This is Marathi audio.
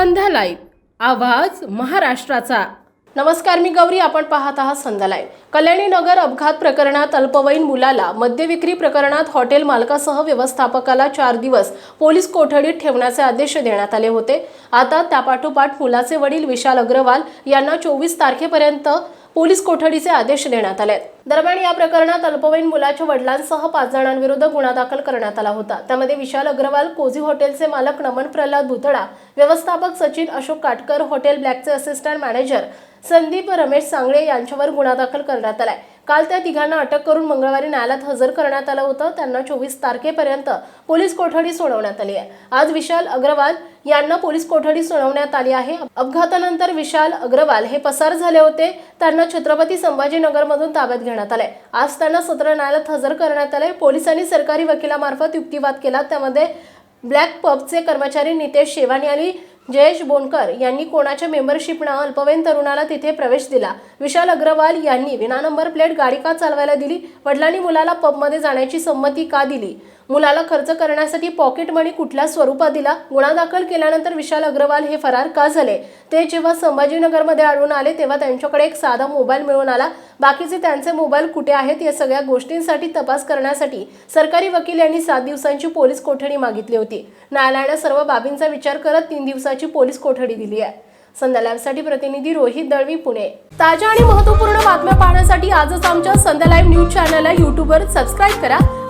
संध्या लाईव्ह आवाज महाराष्ट्राचा. नमस्कार मी गौरी. आपण पाहत आहात संध्या लाईव्ह कल्याणी नगर अपघात प्रकरणात अल्पवयीन मुलाला मद्यविक्री प्रकरणात हॉटेल मालकासह व्यवस्थापकाला चार दिवस पोलीस कोठडीत ठेवण्याचे आदेश देण्यात आले होते. आता त्यापाठोपाठ मुलाचे वडील विशाल अग्रवाल यांना चोवीस तारखेपर्यंत पोलीस कोठडीचे आदेश देण्यात आले दरम्यान या प्रकरणात अल्पवयीन मुलाच्या वडिलांसह पाच जणांविरुद्ध गुन्हा दाखल करण्यात आला होता. त्यामध्ये विशाल अग्रवाल कोझी हॉटेलचे मालक नमन प्रल्हाद भुतडा व्यवस्थापक सचिन अशोक काटकर हॉटेल ब्लॅकचे असिस्टंट मॅनेजर संदीप रमेश सांगळे यांच्यावर गुन्हा दाखल करण्यात आलाय. काल त्या तिघांना अटक करून मंगळवारी न्यायालयात हजर करण्यात आलं होतं. त्यांना चोवीस तारखेपर्यंत पोलीस कोठडी सोडवण्यात आली आहे. आज विशाल अग्रवाल यांना पोलीस कोठडी सोडवण्यात आली आहे. अपघातानंतर विशाल अग्रवाल हे पसार झाले होते. त्यांना छत्रपती संभाजीनगरमधून ताब्यात घेण्यात आले आज त्यांना सत्र न्यायालयात हजर करण्यात आले पोलिसांनी सरकारी वकिलामार्फत युक्तिवाद केला. त्यामध्ये ब्लॅक पबचे कर्मचारी नितेश शेवानी आणि जयेश बोनकर यांनी कोणाच्या मेंबरशिपनं अल्पवयीन तरुणाला तिथे प्रवेश दिला? विशाल अग्रवाल यांनी विना नंबर प्लेट गाडी का चालवायला दिली? वडिलांनी मुलाला पबमध्ये जाण्याची संमती का दिली? मुलाला खर्च करण्यासाठी पॉकेट मनी कुठल्या स्वरूपात दिला? गुन्हा दाखल केल्यानंतर विशाल अग्रवाल हे फरार का झाले? ते जेव्हा संभाजीनगरमध्ये आढळून आले तेव्हा त्यांच्याकडे एक साधा मोबाईल मिळून आला. बाकीचे त्यांचे मोबाईल कुठे आहेत या सगळ्या गोष्टींसाठी तपास करण्यासाठी सरकारी वकील यांनी सात दिवसांची पोलीस कोठडी मागितली होती. न्यायालयानं सर्व बाबींचा विचार करत तीन दिवसाची पोलीस कोठडी दिली आहे. संध्या लाईव्हसाठी प्रतिनिधी रोहित दळवी पुणे. ताज्या आणि महत्त्वपूर्ण बातम्या पाहण्यासाठी आजच आमच्या संध्या लाईव्ह न्यूज चॅनलला यूट्यूबवर सबस्क्राईब करा.